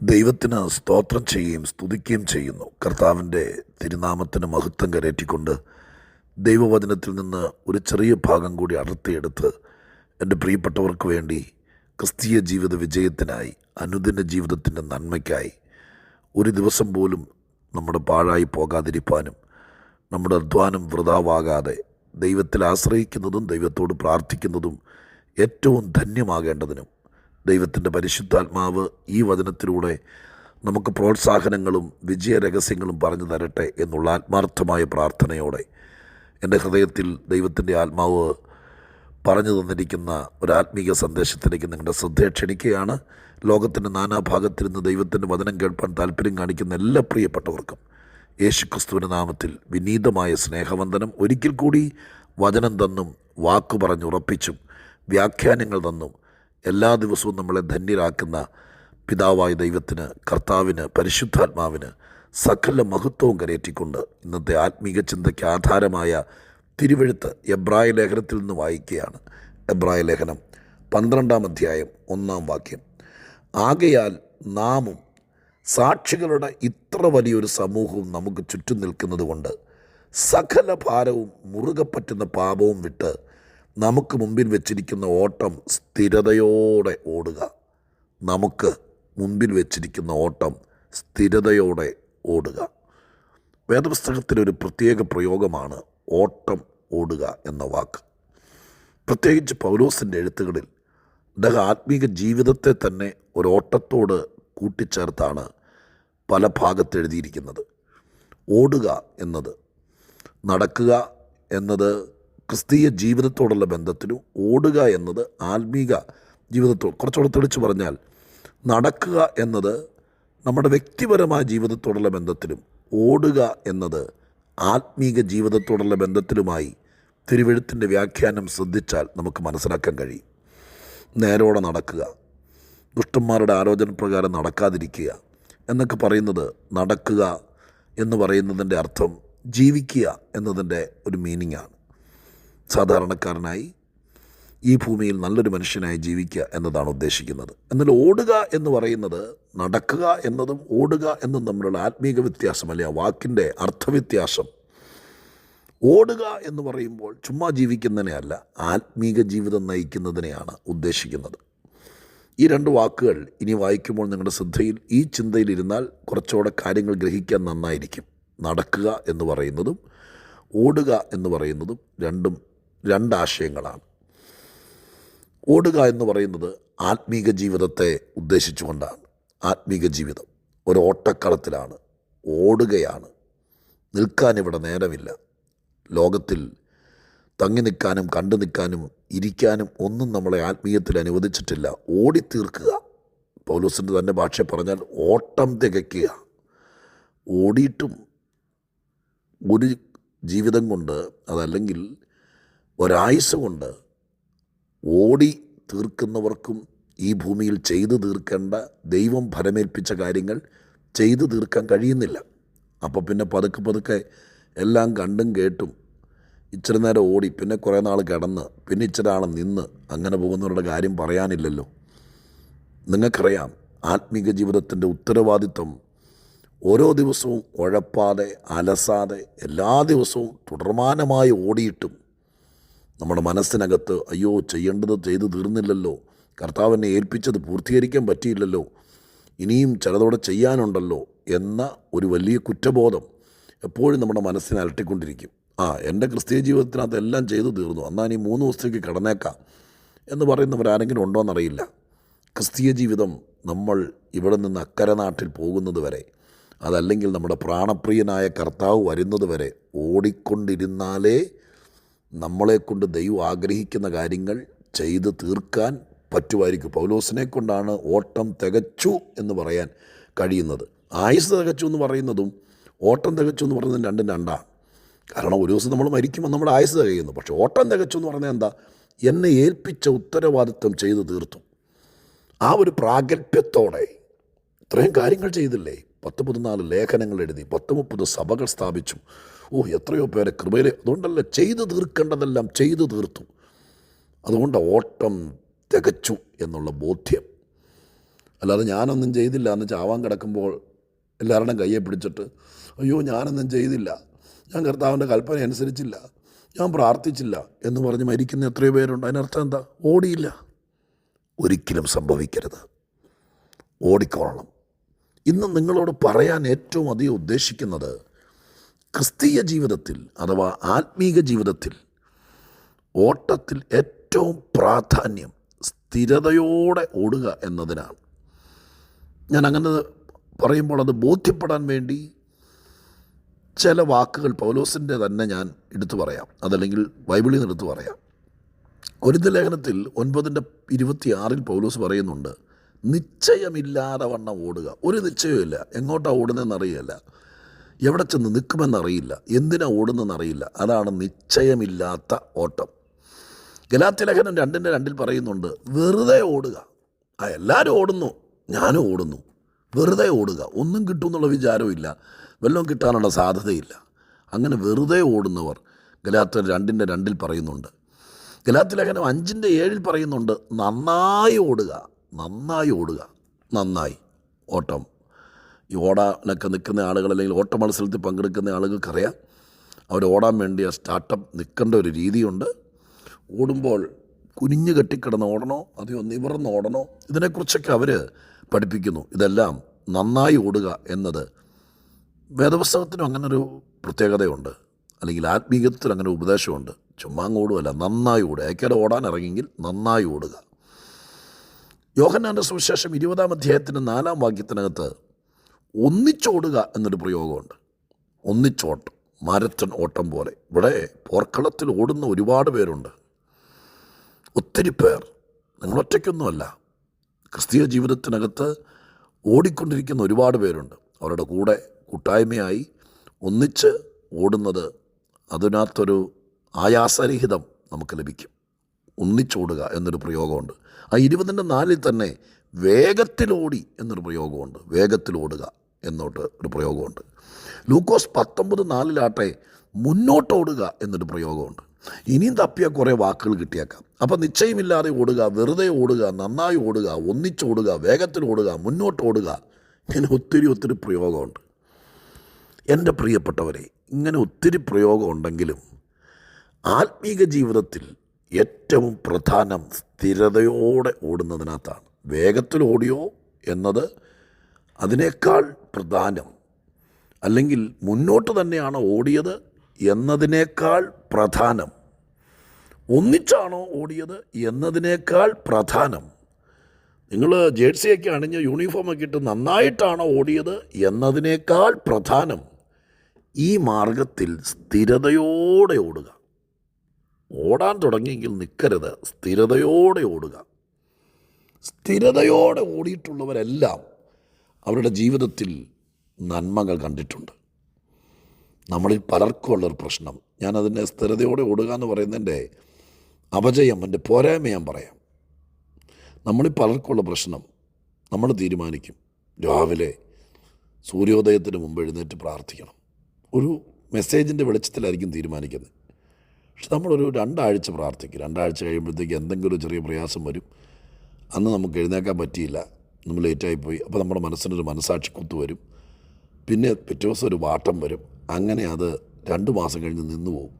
ദൈവത്തിന് സ്തോത്രം ചെയ്യുകയും സ്തുതിക്കുകയും ചെയ്യുന്നു. കർത്താവിന്റെ തിരുനാമത്തിന് മഹത്വം കരേറ്റിക്കൊണ്ട് ദൈവവചനത്തിൽ നിന്ന് ഒരു ചെറിയ ഭാഗം കൂടി അടർത്തിയെടുത്ത് എന്റെ പ്രിയപ്പെട്ടവർക്ക് വേണ്ടി ക്രിസ്തീയ ജീവിത വിജയത്തിനായി അനുദിന ജീവിതത്തിന്റെ നന്മയ്ക്കായി ഒരു ദിവസം പോലും നമ്മുടെ പാഴായി പോകാതിരിപ്പാനും നമ്മുടെ അധ്വാനം വൃതാവാകാതെ ദൈവത്തിൽ ആശ്രയിക്കുന്നതും ദൈവത്തോട് പ്രാർത്ഥിക്കുന്നതും ഏറ്റവും ധന്യമാകേണ്ടതിനും ദൈവത്തിന്റെ പരിശുദ്ധാത്മാവ് ഈ വചനത്തിലൂടെ നമുക്ക് പ്രോത്സാഹനങ്ങളും വിജയ രഹസ്യങ്ങളും പറഞ്ഞു തരട്ടെ എന്നുള്ള ആത്മാർത്ഥമായ പ്രാർത്ഥനയോടെ എന്റെ ഹൃദയത്തിൽ ദൈവത്തിന്റെ ആത്മാവ് പറഞ്ഞു തന്നിരിക്കുന്ന ഒരു ആത്മീക സന്ദേശത്തിലേക്ക് നിങ്ങളുടെ ശ്രദ്ധയെ ക്ഷണിക്കുകയാണ്. ലോകത്തിന്റെ നാനാഭാഗത്തിരുന്ന് ദൈവത്തിന്റെ വചനം കേൾപ്പാൻ താല്പര്യം കാണിക്കുന്ന എല്ലാ പ്രിയപ്പെട്ടവർക്കും യേശുക്രിസ്തുവിന്റെ നാമത്തിൽ വിനീതമായ സ്നേഹവന്ദനം. ഒരിക്കൽ കൂടി വചനം തന്നും വാക്കു പറഞ്ഞുറപ്പിച്ചും വ്യാഖ്യാനങ്ങൾ തന്നും എല്ലാ ദിവസവും നമ്മളെ ധന്യരാക്കുന്ന പിതാവായ ദൈവത്തിന് കർത്താവിന് പരിശുദ്ധാത്മാവിന് സകല മഹത്വവും കരയറ്റിക്കൊണ്ട് ഇന്നത്തെ ആത്മീക ചിന്തയ്ക്ക് ആധാരമായ തിരുവഴുത്ത് എബ്രായ ലേഖനത്തിൽ നിന്ന് വായിക്കുകയാണ്. എബ്രായ ലേഖനം പന്ത്രണ്ടാം അധ്യായം ഒന്നാം വാക്യം. ആകയാൽ നാമും സാക്ഷികളുടെ ഇത്ര വലിയൊരു സമൂഹവും നമുക്ക് ചുറ്റും നിൽക്കുന്നത് കൊണ്ട് സകല ഭാരവും മുറുകെ പറ്റുന്ന പാപവും വിട്ട് നമുക്ക് മുമ്പിൽ വെച്ചിരിക്കുന്ന ഓട്ടം സ്ഥിരതയോടെ ഓടുക. നമുക്ക് മുമ്പിൽ വെച്ചിരിക്കുന്ന ഓട്ടം സ്ഥിരതയോടെ ഓടുക. വേദപുസ്തകത്തിലൊരു പ്രത്യേക പ്രയോഗമാണ് ഓട്ടം ഓടുക എന്ന വാക്ക്. പ്രത്യേകിച്ച് പൗലോസിന്റെ എഴുത്തുകളിൽ അദ്ദേഹം ആത്മീക ജീവിതത്തെ തന്നെ ഒരോട്ടത്തോട് കൂട്ടിച്ചേർത്താണ് പല ഭാഗത്ത് എഴുതിയിരിക്കുന്നത്. ഓടുക എന്നത് നടക്കുക എന്നത് ക്രിസ്തീയ ജീവിതത്തോടുള്ള ബന്ധത്തിലും ഓടുക എന്നത് ആത്മീക ജീവിതത്തോട് കുറച്ചുകൂടെ തെളിച്ച് പറഞ്ഞാൽ നടക്കുക എന്നത് നമ്മുടെ വ്യക്തിപരമായ ജീവിതത്തോടുള്ള ബന്ധത്തിലും ഓടുക എന്നത് ആത്മീക ജീവിതത്തോടുള്ള ബന്ധത്തിലുമായി തിരുവഴുത്തിന്റെ വ്യാഖ്യാനം ശ്രദ്ധിച്ചാൽ നമുക്ക് മനസ്സിലാക്കാൻ കഴിയും. നേരോടെ നടക്കുക ദുഷ്ടന്മാരുടെ ആലോചന പ്രകാരം നടക്കാതിരിക്കുക എന്നൊക്കെ പറയുന്നത് നടക്കുക എന്ന് പറയുന്നതിന്റെ അർത്ഥം ജീവിക്കുക എന്നതിന്റെ ഒരു മീനിങ്ങാണ് സാധാരണക്കാരനായി ഈ ഭൂമിയിൽ നല്ലൊരു മനുഷ്യനായി ജീവിക്കുക എന്നതാണ് ഉദ്ദേശിക്കുന്നത്. എന്നാൽ ഓടുക എന്ന് പറയുന്നത് നടക്കുക എന്നതും ഓടുക എന്നതും തമ്മിലുള്ള ആത്മീക വ്യത്യാസം അല്ലെ ആ വാക്കിന്റെ അർത്ഥവ്യത്യാസം. ഓടുക എന്ന് പറയുമ്പോൾ ചുമ്മാ ജീവിക്കുന്നതിനെയല്ല ആത്മീക ജീവിതം നയിക്കുന്നതിനെയാണ് ഉദ്ദേശിക്കുന്നത്. ഈ രണ്ട് വാക്കുകൾ ഇനി വായിക്കുമ്പോൾ നിങ്ങളുടെ ശ്രദ്ധയിൽ ഈ ചിന്തയിലിരുന്നാൽ കുറച്ചുകൂടെ കാര്യങ്ങൾ ഗ്രഹിക്കാൻ നന്നായിരിക്കും. നടക്കുക എന്ന് പറയുന്നതും ഓടുക എന്ന് പറയുന്നതും രണ്ടും രണ്ടാശയങ്ങളാണ്. ഓടുക എന്ന് പറയുന്നത് ആത്മീക ജീവിതത്തെ ഉദ്ദേശിച്ചുകൊണ്ടാണ്. ആത്മീക ജീവിതം ഒരു ഓട്ടക്കളത്തിലാണ്. ഓടുകയാണ്. നിൽക്കാൻ ഇവിടെ നേരമില്ല. ലോകത്തിൽ തങ്ങി നിൽക്കാനും കണ്ടു നിൽക്കാനും ഇരിക്കാനും ഒന്നും നമ്മളെ ആത്മീയത്തിൽ അനുവദിച്ചിട്ടില്ല. ഓടിത്തീർക്കുക. പൗലൂസിന്റെ തന്നെ ഭാഷ പറഞ്ഞാൽ ഓട്ടം തികയ്ക്കുക. ഓടിയിട്ടും ഒരു ജീവിതം കൊണ്ട് അതല്ലെങ്കിൽ ഒരായുസ് കൊണ്ട് ഓടി തീർക്കുന്നവർക്കും ഈ ഭൂമിയിൽ ചെയ്തു തീർക്കേണ്ട ദൈവം ഫലമേൽപ്പിച്ച കാര്യങ്ങൾ ചെയ്തു തീർക്കാൻ കഴിയുന്നില്ല. അപ്പോൾ പിന്നെ പതുക്കെ പതുക്കെ എല്ലാം കണ്ടും കേട്ടും ഇച്ചിരി നേരം ഓടി പിന്നെ കുറേ നാൾ കിടന്ന് പിന്നെ ഇച്ചിരി ആൾ നിന്ന് അങ്ങനെ പോകുന്നവരുടെ കാര്യം പറയാനില്ലല്ലോ. നിങ്ങൾക്കറിയാം ആത്മീക ജീവിതത്തിന്റെ ഉത്തരവാദിത്വം ഓരോ ദിവസവും ഉഴപ്പാതെ അലസാതെ എല്ലാ ദിവസവും തുടർമാനമായി ഓടിയിട്ടും നമ്മുടെ മനസ്സിനകത്ത് അയ്യോ ചെയ്യേണ്ടത് ചെയ്തു തീർന്നില്ലല്ലോ. കർത്താവിനെ ഏൽപ്പിച്ചത് പൂർത്തീകരിക്കാൻ പറ്റിയില്ലല്ലോ. ഇനിയും ചിലതോടെ ചെയ്യാനുണ്ടല്ലോ എന്ന ഒരു വലിയ കുറ്റബോധം എപ്പോഴും നമ്മുടെ മനസ്സിനെ അലട്ടിക്കൊണ്ടിരിക്കും. ആ എന്റെ ക്രിസ്തീയ ജീവിതത്തിനകത്ത് എല്ലാം ചെയ്തു തീർന്നു. എന്നാൽ ഈ മൂന്ന് ദിവസത്തേക്ക് കിടന്നേക്കാം എന്ന് പറയുന്നവരാരെങ്കിലും ഉണ്ടോ എന്നറിയില്ല. ക്രിസ്തീയ ജീവിതം നമ്മൾ ഇവിടെ നിന്ന് അക്കരെ നാട്ടിൽ പോകുന്നത് വരെ അതല്ലെങ്കിൽ നമ്മുടെ പ്രാണപ്രിയനായ കർത്താവ് വരുന്നത് വരെ ഓടിക്കൊണ്ടിരുന്നാലേ നമ്മളെക്കൊണ്ട് ദൈവം ആഗ്രഹിക്കുന്ന കാര്യങ്ങൾ ചെയ്ത് തീർക്കാൻ പറ്റുമായിരിക്കും. പൗലോസിനെ കൊണ്ടാണ് ഓട്ടം തികച്ചു എന്ന് പറയാൻ കഴിയുന്നത്. ആയുസ് തികച്ചു എന്ന് പറയുന്നതും ഓട്ടം തികച്ചു എന്ന് പറയുന്നതും രണ്ടും രണ്ടാണ്. കാരണം ഒരു ദിവസം നമ്മൾ മരിക്കുമ്പോൾ നമ്മുടെ ആയുസ് തികയുന്നു. പക്ഷേ ഓട്ടം തികച്ചു എന്ന് പറഞ്ഞാൽ എന്താ? എന്നെ ഏൽപ്പിച്ച ഉത്തരവാദിത്വം ചെയ്തു തീർത്തു. ആ ഒരു പ്രാഗൽഭ്യത്തോടെ ഇത്രയും കാര്യങ്ങൾ ചെയ്തില്ലേ? പത്ത് പതിനാല് ലേഖനങ്ങൾ എഴുതി പത്ത് മുപ്പത് സഭകൾ സ്ഥാപിച്ചു. ഓ എത്രയോ പേരെ കൃപയിൽ അതുകൊണ്ടല്ല ചെയ്തു തീർക്കേണ്ടതെല്ലാം ചെയ്തു തീർത്തു. അതുകൊണ്ട് ഓട്ടം തികച്ചു എന്നുള്ള ബോധ്യം. അല്ലാതെ ഞാനൊന്നും ചെയ്തില്ല. എന്ന് ചാവാൻ കിടക്കുമ്പോൾ എല്ലാവരുടെയും കയ്യെ പിടിച്ചിട്ട് അയ്യോ ഞാനൊന്നും ചെയ്തില്ല. ഞാൻ കർത്താവിന്റെ കൽപ്പന അനുസരിച്ചില്ല. ഞാൻ പ്രാർത്ഥിച്ചില്ല. എന്ന് പറഞ്ഞ് മരിക്കുന്ന എത്രയോ പേരുണ്ട്. അതിനർത്ഥം എന്താ? ഓടിയില്ല. ഒരിക്കലും സംഭവിക്കരുത്. ഓടിക്കൊള്ളണം ഇന്ന് നിങ്ങളോട് പറയാൻ ഏറ്റവും അധികം ഉദ്ദേശിക്കുന്നത് ക്രിസ്തീയ ജീവിതത്തിൽ അഥവാ ആത്മീക ജീവിതത്തിൽ ഓട്ടത്തിൽ ഏറ്റവും പ്രാധാന്യം സ്ഥിരതയോടെ ഓടുക എന്നതിനാണ്. ഞാൻ അങ്ങനെ പറയുമ്പോൾ അത് ബോധ്യപ്പെടാൻ വേണ്ടി ചില വാക്കുകൾ പൗലോസിന്റെ തന്നെ ഞാൻ എടുത്തു പറയാം. അതല്ലെങ്കിൽ ബൈബിളിൽ നിന്ന് എടുത്തു പറയാം. കൊരിന്ത ലേഖനത്തിൽ ഒൻപതിന്റെ ഇരുപത്തിയാറിൽ പൗലോസ് പറയുന്നുണ്ട് നിശ്ചയമില്ലാതെ വണ്ണം ഓടുക. ഒരു നിശ്ചയമില്ല എങ്ങോട്ടാണ് ഓടുന്നതെന്ന് അറിയില്ല. എവിടെ ചെന്ന് നിൽക്കുമെന്നറിയില്ല എന്തിനാ ഓടുന്നതെന്നറിയില്ല അതാണ് നിശ്ചയമില്ലാത്ത ഓട്ടം. ഗലാത്തി ലേഖനം രണ്ടിന്റെ രണ്ടിൽ പറയുന്നുണ്ട് വെറുതെ ഓടുക. ആ എല്ലാവരും ഓടുന്നു. ഞാനും ഓടുന്നു. വെറുതെ ഓടുക. ഒന്നും കിട്ടും എന്നുള്ള വിചാരമില്ല വല്ലതും കിട്ടാനുള്ള സാധ്യതയില്ല. അങ്ങനെ വെറുതെ ഓടുന്നവർ ഗലാത്ത രണ്ടിന്റെ രണ്ടിൽ പറയുന്നുണ്ട്. ഗലാത്തി ലേഖനം അഞ്ചിന്റെ ഏഴിൽ പറയുന്നുണ്ട് നന്നായി ഓടുക. നന്നായി ഓടുക. നന്നായി. ഓട്ടം. ഈ ഓടാനൊക്കെ നിൽക്കുന്ന ആളുകൾ അല്ലെങ്കിൽ ഓട്ട മത്സരത്തിൽ പങ്കെടുക്കുന്ന ആളുകൾക്കറിയാം. അവർ ഓടാൻ വേണ്ടി ആ സ്റ്റാർട്ടപ്പ് നിൽക്കേണ്ട ഒരു രീതിയുണ്ട്. ഓടുമ്പോൾ കുനിഞ്ഞു കെട്ടിക്കിടന്ന് ഓടണോ അതെയോ നിവർന്ന് ഓടണോ ഇതിനെക്കുറിച്ചൊക്കെ അവർ പഠിപ്പിക്കുന്നു. ഇതെല്ലാം നന്നായി ഓടുക എന്നത് വേദപുസ്തകത്തിനും അങ്ങനൊരു പ്രത്യേകതയുണ്ട്. അല്ലെങ്കിൽ ആത്മീയത്തിൽ അങ്ങനെ ഉപദേശമുണ്ട്. ചുമ്മാ അങ്ങ് ഓടുകയല്ല നന്നായി ഓടുക. ഏക്കടെ ഓടാൻ ഇറങ്ങിയെങ്കിൽ നന്നായി ഓടുക. യോഹന്നാന്റെ സുവിശേഷം ഇരുപതാം അധ്യായത്തിന്റെ നാലാം വാക്യത്തിനകത്ത് ഒന്നിച്ചോടുക എന്നൊരു പ്രയോഗമുണ്ട്. ഒന്നിച്ചോട്ടം മാരത്തൺ ഓട്ടം പോലെ. ഇവിടെ പോർക്കളത്തിൽ ഓടുന്ന ഒരുപാട് പേരുണ്ട്. ഒത്തിരി പേർ. നിങ്ങളൊറ്റയ്ക്കൊന്നുമല്ല ക്രിസ്തീയ ജീവിതത്തിനകത്ത് ഓടിക്കൊണ്ടിരിക്കുന്ന ഒരുപാട് പേരുണ്ട്. അവരുടെ കൂടെ കൂട്ടായ്മയായി ഒന്നിച്ച് ഓടുന്നത് അതിനകത്തൊരു ആയാസരഹിതം നമുക്ക് ലഭിക്കും. ഒന്നിച്ചോടുക എന്നൊരു പ്രയോഗമുണ്ട്. ആ ഇരുപതിന്റെ നാലിൽ തന്നെ വേഗത്തിലോടി എന്നൊരു പ്രയോഗമുണ്ട്. വേഗത്തിലോടുക എന്നോട്ട് ഒരു പ്രയോഗമുണ്ട്. ലൂക്കോസ് പത്തൊമ്പത് നാലിലാട്ടെ മുന്നോട്ടോടുക എന്നൊരു പ്രയോഗമുണ്ട്. ഇനിയും തപ്പിയ കുറേ വാക്കുകൾ കിട്ടിയേക്കാം. അപ്പം നിശ്ചയമില്ലാതെ ഓടുക വെറുതെ ഓടുക നന്നായി ഓടുക ഒന്നിച്ചോടുക വേഗത്തിൽ ഓടുക മുന്നോട്ട് ഓടുക ഇങ്ങനെ ഒത്തിരി ഒത്തിരി പ്രയോഗമുണ്ട്. എന്റെ പ്രിയപ്പെട്ടവരെ ഇങ്ങനെ ഒത്തിരി പ്രയോഗമുണ്ടെങ്കിലും ആത്മീക ജീവിതത്തിൽ ഏറ്റവും പ്രധാനം സ്ഥിരതയോടെ ഓടുന്നതിനകത്താണ്. വേഗത്തിൽ ഓടിയോ എന്നത് അതിനേക്കാൾ പ്രധാനം. അല്ലെങ്കിൽ മുന്നോട്ട് തന്നെയാണ് ഓടിയത് എന്നതിനേക്കാൾ പ്രധാനം. ഒന്നിച്ചാണോ ഓടിയത് എന്നതിനേക്കാൾ പ്രധാനം. നിങ്ങൾ ജേഴ്സിയൊക്കെ അണിഞ്ഞ് യൂണിഫോമൊക്കെ ഇട്ട് നന്നായിട്ടാണോ ഓടിയത് എന്നതിനേക്കാൾ പ്രധാനം. ഈ മാർഗത്തിൽ സ്ഥിരതയോടെ ഓടുക. ഓടാൻ തുടങ്ങിയെങ്കിൽ നിൽക്കരുത് സ്ഥിരതയോടെ ഓടുക. സ്ഥിരതയോടെ ഓടിയിട്ടുള്ളവരെല്ലാം അവരുടെ ജീവിതത്തിൽ നന്മകൾ കണ്ടിട്ടുണ്ട്. നമ്മളിൽ പലർക്കും ഉള്ളൊരു പ്രശ്നം. ഞാനതിന്റെ സ്ഥിരതയോടെ ഓടുക എന്ന് പറയുന്നതിന്റെ അപജയം എന്റെ പോരായ്മ ഞാൻ പറയാം. നമ്മളിൽ പലർക്കുള്ള പ്രശ്നം. നമ്മൾ തീരുമാനിക്കും. രാവിലെ സൂര്യോദയത്തിന് മുമ്പ് എഴുന്നേറ്റ് പ്രാർത്ഥിക്കണം. ഒരു മെസ്സേജിന്റെ വെളിച്ചത്തിലായിരിക്കും തീരുമാനിക്കുന്നത്. പക്ഷെ നമ്മളൊരു രണ്ടാഴ്ച പ്രാർത്ഥിക്കും. രണ്ടാഴ്ച കഴിയുമ്പോഴത്തേക്ക് എന്തെങ്കിലും ഒരു ചെറിയ പ്രയാസം വരും. അന്ന് നമുക്ക് എഴുന്നേക്കാൻ പറ്റിയില്ല. നമ്മൾ ലേറ്റായിപ്പോയി. അപ്പോൾ നമ്മുടെ മനസ്സിനൊരു മനസാക്ഷി കുത്തു വരും. പിന്നെ പിറ്റേ ദിവസം ഒരു വാട്ടം വരും. അങ്ങനെ അത് രണ്ട് മാസം കഴിഞ്ഞ് നിന്നു പോകും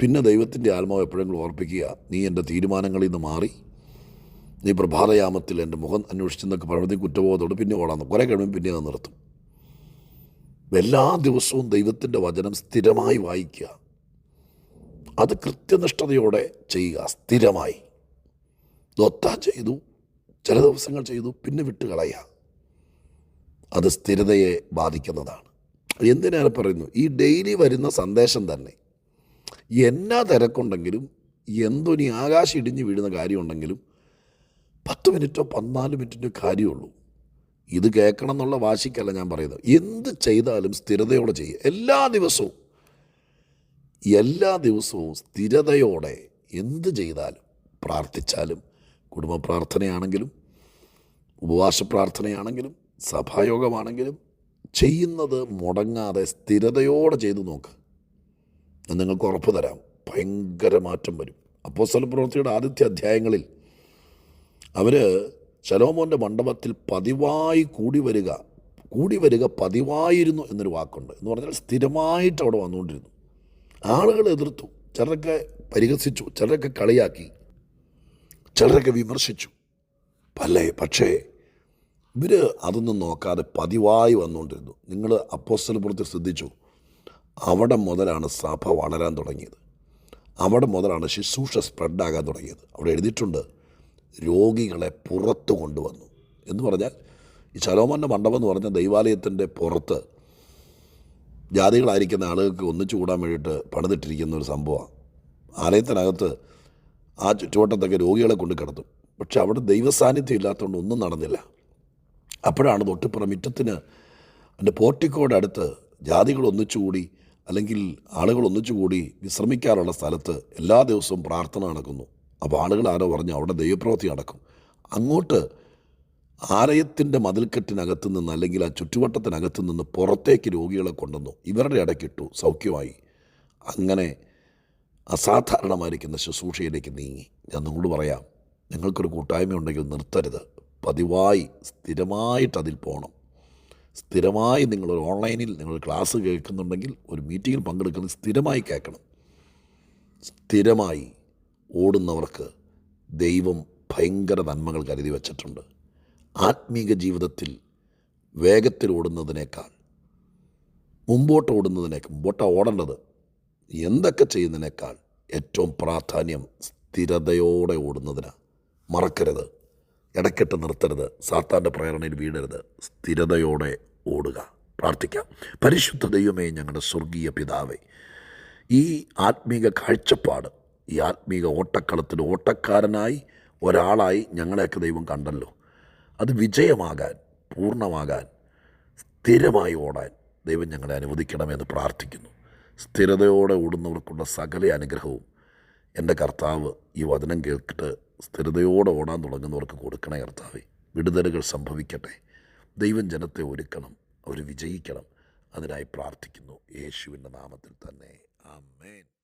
പിന്നെ ദൈവത്തിന്റെ ആത്മാവ് എപ്പോഴെങ്കിലും ഓർപ്പിക്കുക നീ എന്റെ തീരുമാനങ്ങളിൽ നിന്ന് മാറി. നീ പ്രഭാതയാമത്തിൽ എന്റെ മുഖം അന്വേഷിച്ചെന്നൊക്കെ പഴമതി കുറ്റബോധത്തോട് പിന്നെ ഓടാന്ന് കുറേ കഴിയുമ്പോൾ പിന്നെ അത് നിർത്തും. എല്ലാ ദിവസവും ദൈവത്തിന്റെ വചനം സ്ഥിരമായി വായിക്കുക. അത് കൃത്യനിഷ്ഠതയോടെ ചെയ്യുക. സ്ഥിരമായി. ദൊത്ത ചെയ്തു. ചില ദിവസങ്ങൾ ചെയ്തു. പിന്നെ വിട്ടുകളയുക അത് സ്ഥിരതയെ ബാധിക്കുന്നതാണ്. എന്തിനാണ് പറയുന്നു? ഈ ഡെയിലി വരുന്ന സന്ദേശം തന്നെ. എന്നാ തിരക്കുണ്ടെങ്കിലും എന്തൊനി ആകാശം ഇടിഞ്ഞ് വീഴുന്ന കാര്യമുണ്ടെങ്കിലും പത്ത് മിനിറ്റോ പതിനാല് മിനിറ്റിന്റെ കാര്യമുള്ളൂ. ഇത് കേൾക്കണം എന്നുള്ള വാശിക്കല്ല ഞാൻ പറയുന്നത്. എന്ത് ചെയ്താലും സ്ഥിരതയോടെ ചെയ്യുക. എല്ലാ ദിവസവും. എല്ലാ ദിവസവും സ്ഥിരതയോടെ എന്ത് ചെയ്താലും പ്രാർത്ഥിച്ചാലും കുടുംബ പ്രാർത്ഥനയാണെങ്കിലും ഉപവാസ പ്രാർത്ഥനയാണെങ്കിലും സഭായോഗമാണെങ്കിലും ചെയ്യുന്നത് മുടങ്ങാതെ സ്ഥിരതയോടെ ചെയ്തു നോക്ക്. ഞാൻ നിങ്ങൾക്ക് ഉറപ്പ് തരാം. ഭയങ്കര മാറ്റം വരും. അപ്പോൾ പ്രവൃത്തിയുടെ ആദ്യത്തെ അധ്യായങ്ങളിൽ അവർ ശലോമോന്റെ മണ്ഡപത്തിൽ പതിവായി കൂടി വരിക കൂടി വരിക പതിവായിരുന്നു എന്നൊരു വാക്കുണ്ട്. എന്ന് പറഞ്ഞാൽ സ്ഥിരമായിട്ട് അവിടെ വന്നുകൊണ്ടിരുന്നു. ആളുകൾ എതിർത്തു. ചിലരൊക്കെ പരിഹസിച്ചു ചിലരൊക്കെ കളിയാക്കി ചിലരൊക്കെ വിമർശിച്ചു. പല പക്ഷേ ഇവർ അതൊന്നും നോക്കാതെ പതിവായി വന്നുകൊണ്ടിരുന്നു. നിങ്ങൾ അപ്പോസ്റ്റലപുറത്ത് ശ്രദ്ധിച്ചു. അവിടെ മുതലാണ് സഭ വളരാൻ തുടങ്ങിയത്. അവിടെ മുതലാണ് ശുശ്രൂഷ സ്പ്രെഡാകാൻ തുടങ്ങിയത്. അവിടെ എഴുതിയിട്ടുണ്ട് രോഗികളെ പുറത്ത് കൊണ്ടുവന്നു. എന്ന് പറഞ്ഞാൽ ഈ ശലോമോന്റെ മണ്ഡപം എന്ന് പറഞ്ഞാൽ ദൈവാലയത്തിന്റെ പുറത്ത് ജാതികളായിരിക്കുന്ന ആളുകൾക്ക് ഒന്നിച്ചു കൂടാൻ വേണ്ടിയിട്ട് പണിതിട്ടിരിക്കുന്ന ഒരു സംഭവമാണ്. ആലയത്തിനകത്ത് ആ ചുറ്റുവട്ടത്തൊക്കെ രോഗികളെ കൊണ്ട് കിടത്തും. പക്ഷെ അവിടെ ദൈവസാന്നിധ്യം ഇല്ലാത്തതുകൊണ്ട് ഒന്നും നടന്നില്ല. അപ്പോഴാണ് തൊട്ടിപ്പുറം മുറ്റത്തിന് എന്റെ പോർട്ടിക്കോയുടെ അടുത്ത് ജാതികൾ ഒന്നിച്ചുകൂടി അല്ലെങ്കിൽ ആളുകൾ ഒന്നിച്ചുകൂടി വിശ്രമിക്കാറുള്ള സ്ഥലത്ത് എല്ലാ ദിവസവും പ്രാർത്ഥന നടക്കുന്നു. അപ്പോൾ ആളുകൾ ആരോ പറഞ്ഞു അവിടെ ദൈവപ്രവൃത്തി നടക്കും. അങ്ങോട്ട് ആലയത്തിന്റെ മതിൽക്കെട്ടിനകത്ത് നിന്ന് അല്ലെങ്കിൽ ആ ചുറ്റുവട്ടത്തിനകത്ത് നിന്ന് പുറത്തേക്ക് രോഗികളെ കൊണ്ടുവന്നു. ഇവരുടെ ഇടയ്ക്കിട്ടു സൗഖ്യമായി. അങ്ങനെ അസാധാരണമായിരിക്കുന്ന ശുശ്രൂഷയിലേക്ക് നീങ്ങി. ഞാൻ നിങ്ങളോട് പറയാം നിങ്ങൾക്കൊരു കൂട്ടായ്മ ഉണ്ടെങ്കിൽ നിർത്തരുത്. പതിവായി സ്ഥിരമായിട്ട് അതിൽ പോകണം സ്ഥിരമായി നിങ്ങളൊരു ഓൺലൈനിൽ നിങ്ങൾ ക്ലാസ് കേൾക്കുന്നുണ്ടെങ്കിൽ ഒരു മീറ്റിങ്ങിൽ പങ്കെടുക്കുന്നത് സ്ഥിരമായി കേൾക്കണം. സ്ഥിരമായി ഓടുന്നവർക്ക് ദൈവം ഭയങ്കര നന്മകൾ കരുതി വച്ചിട്ടുണ്ട്. ആത്മീക ജീവിതത്തിൽ വേഗത്തിൽ ഓടുന്നതിനേക്കാൾ മുമ്പോട്ട് ഓടുന്നതിനേക്കാൾ മുമ്പോട്ടാണ് ഓടേണ്ടത് എന്തൊക്കെ ചെയ്യുന്നതിനേക്കാൾ ഏറ്റവും പ്രാധാന്യം സ്ഥിരതയോടെ ഓടുന്നതിനാണ് മറക്കരുത് ഇടക്കെട്ട് നിർത്തരുത് സാത്താന്റെ പ്രേരണയിൽ വീഴരുത് സ്ഥിരതയോടെ ഓടുക. പ്രാർത്ഥിക്കാം. പരിശുദ്ധ ദൈവമേ ഞങ്ങളുടെ സ്വർഗീയ പിതാവേ ഈ ആത്മീക കാഴ്ചപ്പാട് ഈ ആത്മീക ഓട്ടക്കളത്തിൽ ഓട്ടക്കാരനായി ഒരാളായി ഞങ്ങളെയൊക്കെ ദൈവം കണ്ടല്ലോ. അത് വിജയമാകാൻ പൂർണമാകാൻ സ്ഥിരമായി ഓടാൻ ദൈവം ഞങ്ങളെ അനുവദിക്കണമെന്ന് പ്രാർത്ഥിക്കുന്നു. സ്ഥിരതയോടെ ഓടുന്നവർക്കുള്ള സകല അനുഗ്രഹവും എന്റെ കർത്താവ് ഈ വചനം കേൾക്കിട്ട് സ്ഥിരതയോടെ ഓടാൻ തുടങ്ങുന്നവർക്ക് കൊടുക്കണേ കർത്താവെ. വിടുതലുകൾ സംഭവിക്കട്ടെ. ദൈവം ജനത്തെ ഒരുക്കണം അവർ വിജയിക്കണം. അതിനായി പ്രാർത്ഥിക്കുന്നു. യേശുവിന്റെ നാമത്തിൽ തന്നെ. ആമേൻ.